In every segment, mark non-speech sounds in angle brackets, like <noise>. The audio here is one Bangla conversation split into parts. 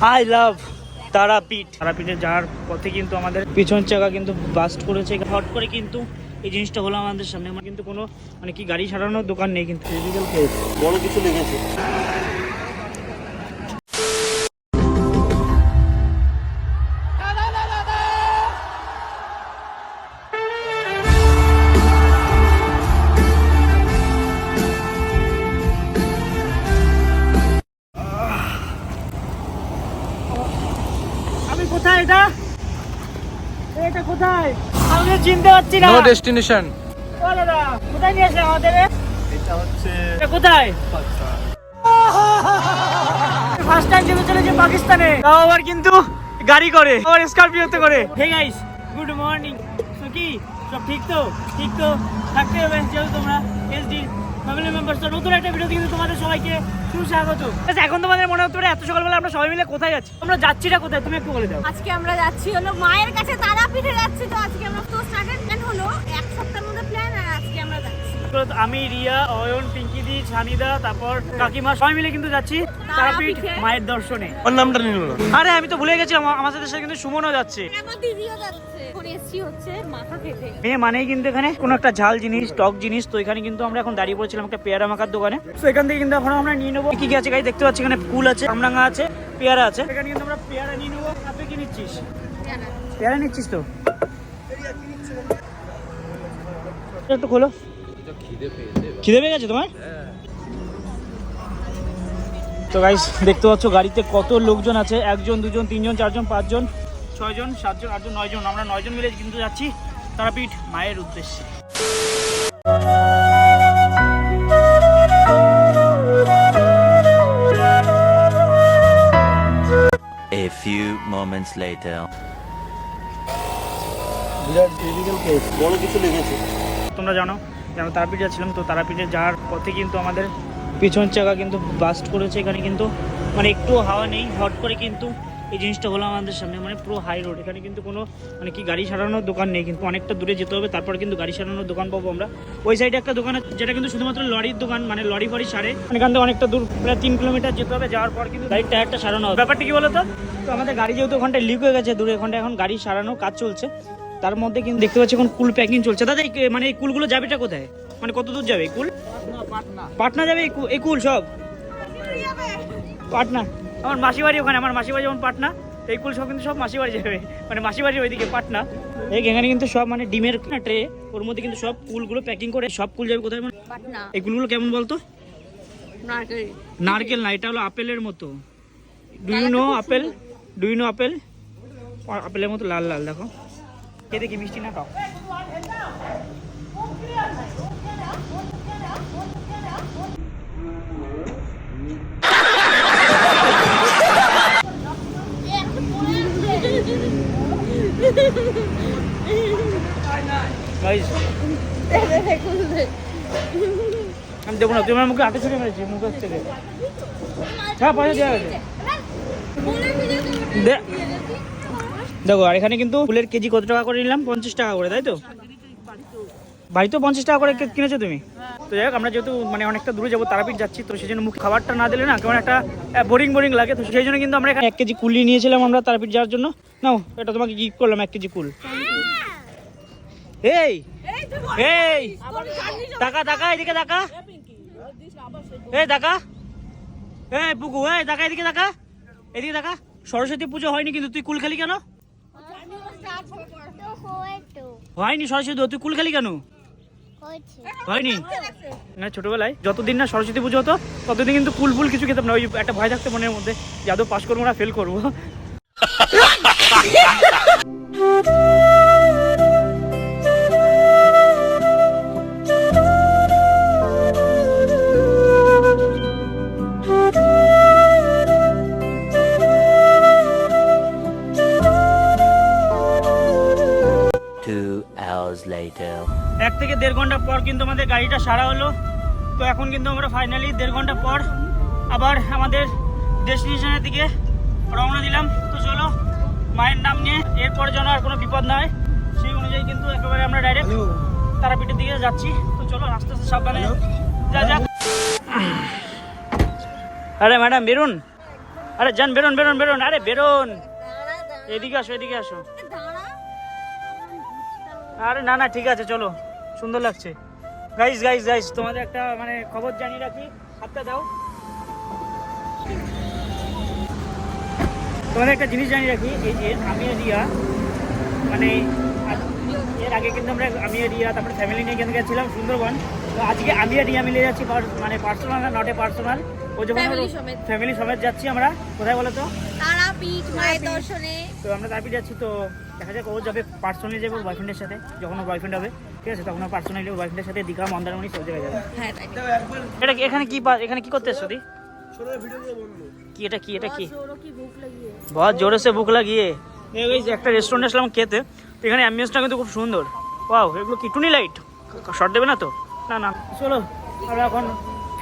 I love Tarapith. তারাপীঠে যাওয়ার পথে কিন্তু আমাদের পিছন চাকা কিন্তু বাস্ট করেছে। হট করে কিন্তু এই জিনিসটা হলো আমাদের সামনে। আমার কিন্তু কোনো মানে কি, গাড়ি সারানোর দোকান নেই কিন্তু। বড় কিছু লেগেছে কোথায়? আমি চিনতে পারছি না। নো ডেস্টিনেশন ও দাদা কোথায় নিয়ে আসলে আমাদের? এটা হচ্ছে কোথায়? ফার্স্ট টাইম <laughs> যেতে চলেছে পাকিস্তানে। তাও আবার কিন্তু গাড়ি করে আবার স্করপিওতে করে। হে গাইস গুড মর্নিং তো কি সব ঠিক তো? ঠিক তো? থাকতে হবে যেহেতু তোমরা এসডি ফ্যামিলি মেম্বার্স তো নতুন একটা ভিডিও কিন্তু তোমাদের সবাইকে সুস্বাগত। আচ্ছা, এখন তোমাদের মনে হতে পারে এত সকালবেলা আমরা সবাই মিলে কোথায় যাচ্ছি? আমরা যাচ্ছিটা কোথায়? তুমি একটু বলে দাও। আজকে আমরা যাচ্ছি হলো মায়ের কাছে তারাপীঠে যাচ্ছি। তো আজকে আমরা তো স্টার্টেড প্ল্যান হলো এক সপ্তাহের মধ্যে প্ল্যান যাচ্ছি আমি রিয়া অয়ন পিঙ্কিদি ছানিদা তারপর কাকিমা সবাই মিলে কিন্তু যাচ্ছি তারাপীঠ। মায়ের দর্শনে। আমার নামটা নিল। আরে আমি তো ভুলে গেছিলাম আমার সাথে সাথে কিন্তু সুমনও যাচ্ছে। আমার দিদিও যাচ্ছে। এখন এসছি হচ্ছে মাথা খেতে মেয়ে মানেই কিন্তু এখানে কোনো একটা ঝাল জিনিস টক জিনিস তো এখানে কিন্তু আমরা এখন দাঁড়িয়ে পড়েছিলাম একটা পেয়ারা মাখার দোকানে। তো এখান থেকে কিন্তু এখন আমরা নিয়ে নেব। কি কি আছে গাই দেখতে পাচ্ছি এখানে ফুল আছে আমরাঙ্গা আছে পেয়ারা আছে। এখানে কিন্তু আমরা পেয়ারা নিয়ে নেব। আপনি কি নিচ্ছিস? পেয়ারা নিচ্ছিস তো? একটু খোলো। খিদে পেয়ে গেছে তোমার? তো গাইস দেখতে পাচ্ছ গাড়িতে কত লোকজন আছে একজন দুজন তিনজন চারজন পাঁচজন ছয়জন সাতজন আটজন নয়জন আমরা নয়জন মিলে কিন্তু যাচ্ছি তারাপীঠ মায়ের উদ্দেশ্যে। A few moments later. বিরাট ক্রিটিক্যাল কেস বড় কিছু লেগেছে। তোমরা জানো যে আমরা তারাপীঠ যাচ্ছিলাম, তো তারাপীঠে যাওয়ার পথে কিন্তু আমাদের পিছন চাকা কিন্তু বাস্ট করেছে, এখানে কিন্তু মানে একটু হাওয়া নেই। হট করে কিন্তু এই জিনিসটা হলো আমাদের সামনে মানে পুরো হাই রোড এখানে কিন্তু কোনো মানে কি গাড়ি সারানোর দোকান নেই, কিন্তু অনেকটা দূরে যেতে হবে, তারপর কিন্তু গাড়ি সারানোর দোকান পাবো আমরা। ওই সাইডে একটা দোকান আছে, যেটা কিন্তু শুধুমাত্র লরির দোকান মানে লরি ফরি সারে। এখান থেকে অনেকটা দূর, প্রায় তিন কিলোমিটার যেতে হবে, যাওয়ার পর কিন্তু গাড়ির টায়ারটা সারানো হবে। ব্যাপারটা কি বলতো? তো আমাদের গাড়ি যেহেতু ওখানটায় লিক হয়ে গেছে, দূরে ওখানটা এখন গাড়ি সারানো কাজ চলছে। তার মধ্যে কিন্তু দেখতে পাচ্ছি এখন কুল প্যাকিং চলছে। দাদা মানে এই কুলগুলো যাবেটা কোথায়? মানে কত দূর যাবে কুল? পাটনা যাবে এই কুল সব? পাটনা। আমার মাসি বাড়ি ওখানে আমার মাসি বাড়ি যেমন পাটনা এই কুল সব কিন্তু সব মাসি বাড়ি যাবে। মানে মাসি বাড়ি ওইদিকে পাটনা। এই এখানে কিন্তু সব মানে ডিমের ট্রে ওর মধ্যে কিন্তু সব কুলগুলো প্যাকিং করে সব কুল যাবে কোথায় মানে? পাটনা। এই কুলগুলো কেমন বলতো? নারকেল। নারকেল না এটা হলো আপেলের মতো। Do you know apple do you know apple আপেলের মতো লাল লাল দেখো। খেয়ে দেখি মিষ্টি না গাইস আমি দেবো না তুমি আমার মুখে আটে ছুটে মেরেছি মুখের থেকে হ্যাঁ পয়সা দেওয়া গেছে দেখো, আর এখানে কিন্তু ফুলের কেজি কত টাকা করে নিলাম? পঞ্চাশ টাকা করে, তাই তো? বাড়িতেও পঞ্চাশ টাকা করে কিনেছো তুমি? তো যাই হোক, আমরা যেহেতু মানে অনেকটা দূরে যাব, তারাপীঠ যাচ্ছি, তো সেই জন্য মুখ খাবারটা না দিলে না কেমন একটা বোরিং বোরিং লাগে। তো সেই জন্য কিন্তু আমরা এখানে এক কেজি কুলি নিয়েছিলাম আমরা তারাপীঠ যাওয়ার জন্য। নাও, এটা তোমাকে গিফট করলাম, এক কেজি কুল। এই! এই! টাকা টাকা এদিকে টাকা এই টাকা এই, পুকু, এই টাকা এদিকে টাকা এদিকে টাকা সরস্বতী পুজো হয়নি কিন্তু, তুই কুল খেলি কেন? হয়নি সরস্বতী পুজো, তুই কুল খেলি কেন? হয়নি? না ছোটবেলায়। যতদিন না সরস্বতী পুজো হতো ততদিন কিন্তু কুল ফুল কিছু খেতাম না। ওই একটা ভয় থাকতো মনের মধ্যে যাদব পাশ পাস করব না ফেল করব। <laughs> later. এক থেকে দেড় ঘণ্টা পর কিন্তু আমাদের গাড়িটা সারা হলো। তো এখন কিন্তু আমরা ফাইনালি দেড় ঘণ্টা পর আবার আমাদের ডেস্টিনেশনের দিকে রওনা দিলাম। তো চলো মায়ের নাম নিয়ে এরপর যেন আর কোনো বিপদ না হয়। সেই অনুযায়ী কিন্তু একেবারে আমরা ডাইরেক্ট তারাপীঠের দিকে যাচ্ছি। তো চলো আস্তে আস্তে সাবধানে যা যাক আরে ম্যাডাম বেরুন। আরে যান বেরোন বেরোন বেরোন। আরে বেরোন। এদিকে আসো এদিকে আসো। আরে না না ঠিক আছে চলো। সুন্দর লাগছে। গাইস গাইস গাইস তোমাদের একটা মানে খবর জানিয়ে রাখি। হাতটা দাও। তোমাদের একটা জিনিস জানিয়ে রাখি এই যে আমি রিয়া মানে এর আগে কিন্তু আমরা আমি রিয়া তারপরে ফ্যামিলি নিয়ে এখানে গেছিলাম সুন্দরবন। তো আজকে আমি আর রিয়া মিলে যাচ্ছি মানে পার্সোনাল নট এ পার্সোনাল ও যখন ফ্যামিলি সমেত। যাচ্ছি আমরা। কোথায় বলো তো? তারাপীঠ মায়ের দর্শনে তো আমরা তারপরে যাচ্ছি তো দেখা যাক ও যাবে পার্সোনালি যাবে বয়ফ্রেন্ডের সাথে যখন ওর বয়ফ্রেন্ড হবে ঠিক আছে? তখন পার্সোনালি বয়ফ্রেন্ডের সাথে দীঘা মন্দারমণি সব জায়গায় যাবে। হ্যাঁ এটা কি- এখানে কি এখানে কি করতে এসছো দি কি এটা কি এটা কি? বহুত জোরে সে বুক লাগিয়ে। একটা রেস্টুরেন্টে আসলাম খেতে তো এখানে অ্যাম্বিয়েন্সটা কিন্তু খুব সুন্দর। ওয়াও এগুলো কি টুনি লাইট শর্ট দেবে না তো? না না। চলো আমরা এখন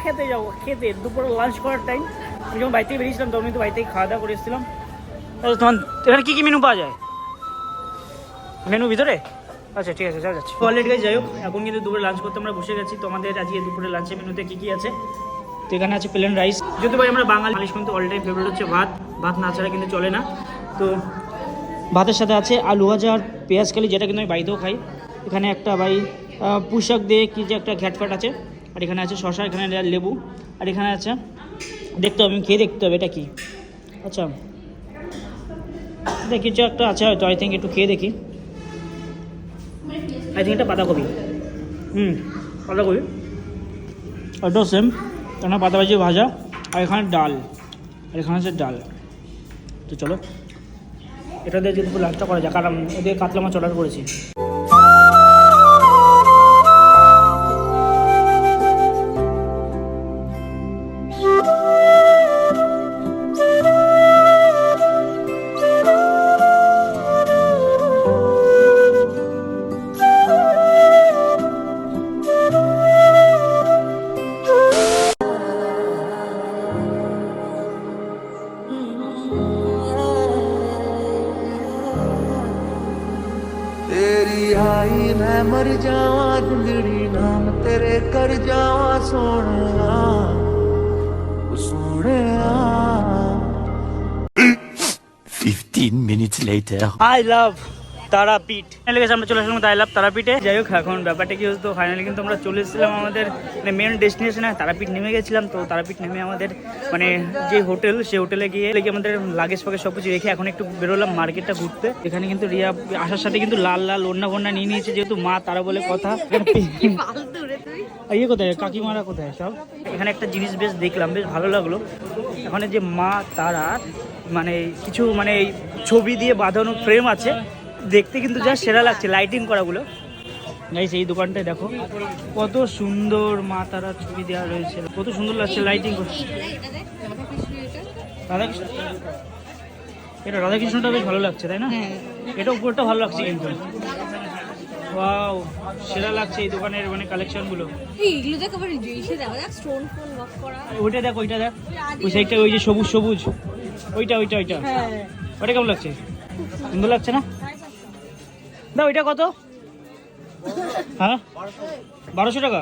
খেতে যাব খেতে। দুপুরে লাঞ্চ করার টাইম আমি যখন বাড়ি থেকে বেরিয়েছিলাম তখন কিন্তু বাড়ি থেকে খাওয়া দাওয়া করে এসেছিলাম। তোমার এখানে কী কী মেনু পাওয়া যায়? মেনু ভিতরে? আচ্ছা ঠিক আছে যাও যাচ্ছি। অলরেডি গাইজ যাই হোক এখন কিন্তু দুপুরে লাঞ্চ করতে আমরা বসে গেছি। তো আমাদের আজকে দুপুরে লাঞ্চের মেনুতে কী কী আছে? তো এখানে আছে প্লেন রাইস যেহেতু ভাই আমরা বাঙালি মানুষ কিন্তু অল টাইম ফেভারিট হচ্ছে ভাত। ভাত না ছাড়া কিন্তু চলে না। তো ভাতের সাথে আছে আলু ভাজা আর পেঁয়াজ কালি যেটা কিন্তু আমি বাড়িতেও খাই। এখানে একটা ভাই আহ, পুঁইশাক দিয়ে কি যে একটা ঘ্যাটফ্যাট আছে। আর এখানে আছে শশা এখানে লেবু। আর এখানে আছে দেখতে হবে আমি খেয়ে দেখতে হবে এটা কি? আচ্ছা এটা কিছু একটা আছে হয়তো আই থিঙ্ক একটু খেয়ে দেখি। আই থিঙ্ক এটা বাঁধাকপি। হুম, বাঁধাকপি। ওটাও সেম কেন পাতা ভাজি ভাজা আর এখানে ডাল, আর এখানে আছে ডাল। তো চলো, এটা দিয়ে যদি লাঞ্চটা করা যায়, কারণ ওদের কাতলা মাছ অর্ডার করেছি। ਤੇਰੀ ਆਈ ਮੈਂ ਮਰ ਜਾਵਾਂ ਜਿੰਦੜੀ ਨਾਮ ਤੇਰੇ ਕਰ ਜਾਵਾਂ ਸੋਹਣਾ ਸੋਹਣਾ 15 minutes later I love Tarapith. গেছে আমরা চলে আসলাম তারাপীঠে। যাই হোক এখন ব্যাপারটা কি হতো ফাইনালি কিন্তু আমরা চলে এসেছিলাম আমাদের মানে মেন ডেস্টিনেশনে তারাপীঠ নেমে গেছিলাম। তো তারাপীঠ নেমে আমাদের মানে যে হোটেল সেই হোটেলে গিয়ে গিয়ে আমাদের লাগেজ ফাগেজ সব কিছু রেখে এখন একটু বেরোলাম মার্কেটটা ঘুরতে। এখানে কিন্তু রিয়া আসার সাথে কিন্তু লাল লাল ওন্না ফন্না নিয়ে নিয়েছে যেহেতু মা তারা বলে কথা। ইয়ে কোথায়? কাকিমারা কোথায় সব? এখানে একটা জিনিস বেশ দেখলাম বেশ ভালো লাগল। এখানে যে মা তারা মানে কিছু মানে ছবি দিয়ে বাঁধানো ফ্রেম আছে। দেখতে কিন্তু যা সেরা লাগছে লাইটিং করাগুলো। গাইস এই দোকানটায় দেখো কত সুন্দর মা তারা ছবি দেওয়া রয়েছে কত সুন্দর লাগছে লাইটিং রাধাকৃষ্ণ এটা রাধাকৃষ্ণটা বেশ ভালো লাগছে তাই না? এটা উপরটা ভালো লাগছে কিন্তু। ওয়াও সেরা লাগছে এই দোকানের মানে কালেকশনগুলো দেখ আবার ইসে দেখা যাক স্টোন ফোন ওয়াক করা। ওইটা দেখ ওইটা দেখ। ওই সাইডটা ওই যে সবুজ সবুজ। ওইটা ওইটা ওইটা। হ্যাঁ। ওটা কেমন লাগছে? সুন্দর লাগছে না? দাও ওইটা কত? হ্যাঁ? বারোশো টাকা?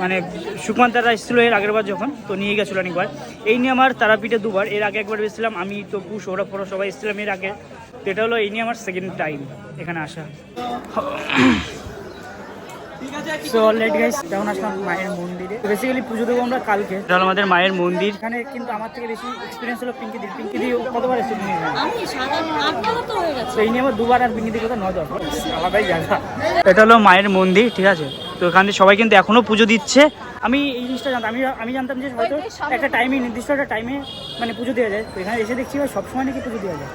মানে সুকান্ত রায় ছিল এর আগের বার যখন, তো নিয়ে গেছিল অনেকবার এই নিয়ে আমার তারাপীঠে দুবার। এর আগে একবার এসেছিলাম, আমি তো পু সৌরভ ফোরা সবাই এসেছিলাম এর আগে। তো এটা হলো এই নিয়ে আমার সেকেন্ড টাইম এখানে আসা। সো অলরেডি গাইস যখন আসলাম মায়ের মন্দিরে। বেসিক্যালি পুজো দেবো আমরা কালকে। এটা হলো আমাদের মায়ের মন্দির। এখানে কিন্তু আমার থেকে বেশি এক্সপিরিয়েন্স হলো পিঙ্কিদির পিঙ্কিদি কতবার এসেছে তুমি? এখানে আমি তো হয়ে গেছে। এই নিয়ে আমার দুবার আর পিঙ্কিদি কোথাও নজর আলাদাই জায়গা এটা হলো মায়ের মন্দির ঠিক আছে? তো এখানে সবাই কিন্তু এখনও পুজো দিচ্ছে। আমি এই জিনিসটা জানতাম। আমি আমি জানতাম যে হয়তো একটা টাইমে নির্দিষ্ট একটা টাইমে মানে পুজো দেওয়া যায়। তো এখানে এসে দেখছি সব সময় নাকি পুজো দেওয়া যায়।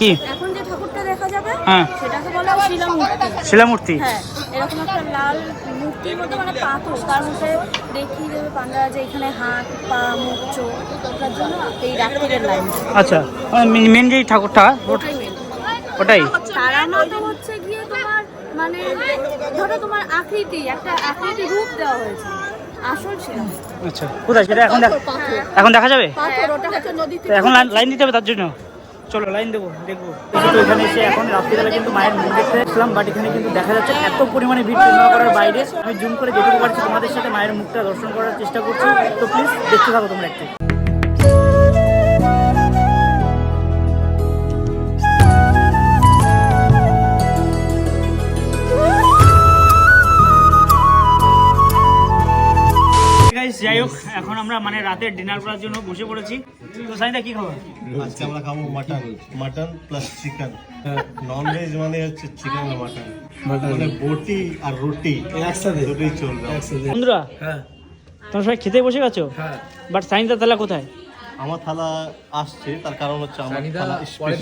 কি? এখন যে ঠাকুরটা দেখা যাবে হ্যাঁ। সেটাকে বলা হয় শিলামূর্তি। শিলামূর্তি? হ্যাঁ। এরকম একটা লাল মূর্তির মধ্যে মানে পাথর। তার মধ্যে দেখিয়ে দেবে পান্ডারা যে এখানে হাত পা মুখ চোখ ওটার জন্য এই রাত্রিরের লাইন। আচ্ছা মেন যে ঠাকুরটা ওটা- ওটাই তারা হচ্ছে গিয়ে তোমার মানে ধরো তোমার আকৃতি একটা আকৃতি রূপ দেওয়া হয়েছে। আচ্ছা কোথায় সেটা এখন এখন দেখা যাবে? তো এখন লাইন দিতে হবে তার জন্য। চলো, লাইন দেবো, দেখব। এখানে এসে এখন রাত্রিবেলা কিন্তু মায়ের মন্দির দেখতে এসলাম বাট এখানে কিন্তু দেখা যাচ্ছে এত পরিমাণে ভিড় না করার বাইরে। আমি জুম করে যেটুকু পারছি তোমাদের সাথে মায়ের মুখটা দর্শন করার চেষ্টা করছি। তো প্লিজ দেখতে থাকো তোমরা একটু। এখন আমরা মানে রাতের ডিনার করার জন্য বসে পড়েছি। তো সাইদা কি খাবার? আজকে আমরা খাব mutton mutton plus chicken non veg মানে হচ্ছে চিকেন আর মাটন মানে বটি আর রুটি। একসাথে। দুটোই চলবে। বন্ধুরা হ্যাঁ। তোমরা সবাই খেতে বসে গেছো? হ্যাঁ। বাট সাইনদা তালা কোথায়? আমার থালা আসছে তার কারণ হচ্ছে আমার থালা।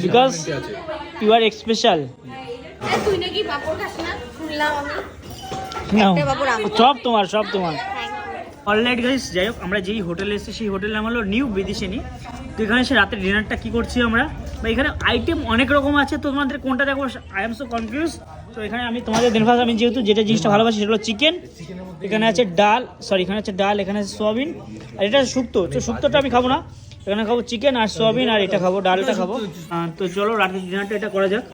বিকজ ইউ আর স্পেশাল তুই নাকি পাপড় খাস না? শুনলাম আমি। সব তোমার সব তোমার। অলরাইট গাইস যাই হোক, আমরা যেই হোটেলে এসেছি, সেই হোটেলের নাম হলো নিউ বিদিশিনী তো এখানে এসে রাতের ডিনারটা কী করছি আমরা? বা এখানে আইটেম অনেক রকম আছে তো তোমাদের কোনটা দেখো? আই এম সো কনফিউজ তো এখানে আমি তোমাদের দিন ব্রেকফাস্ট আমি যেহেতু যেটা জিনিসটা ভালোবাসি সেটা হলো চিকেন এখানে আছে ডাল সরি এখানে আছে ডাল, এখানে আছে সোয়াবিন আর এটা শুক্তো, তো শুক্তোটা আমি খাব না। এখানে খাব চিকেন আর সোয়াবিন আর এটা খাব, ডালটা খাব। তো চলো রাতের ডিনারটা এটা করা যাক।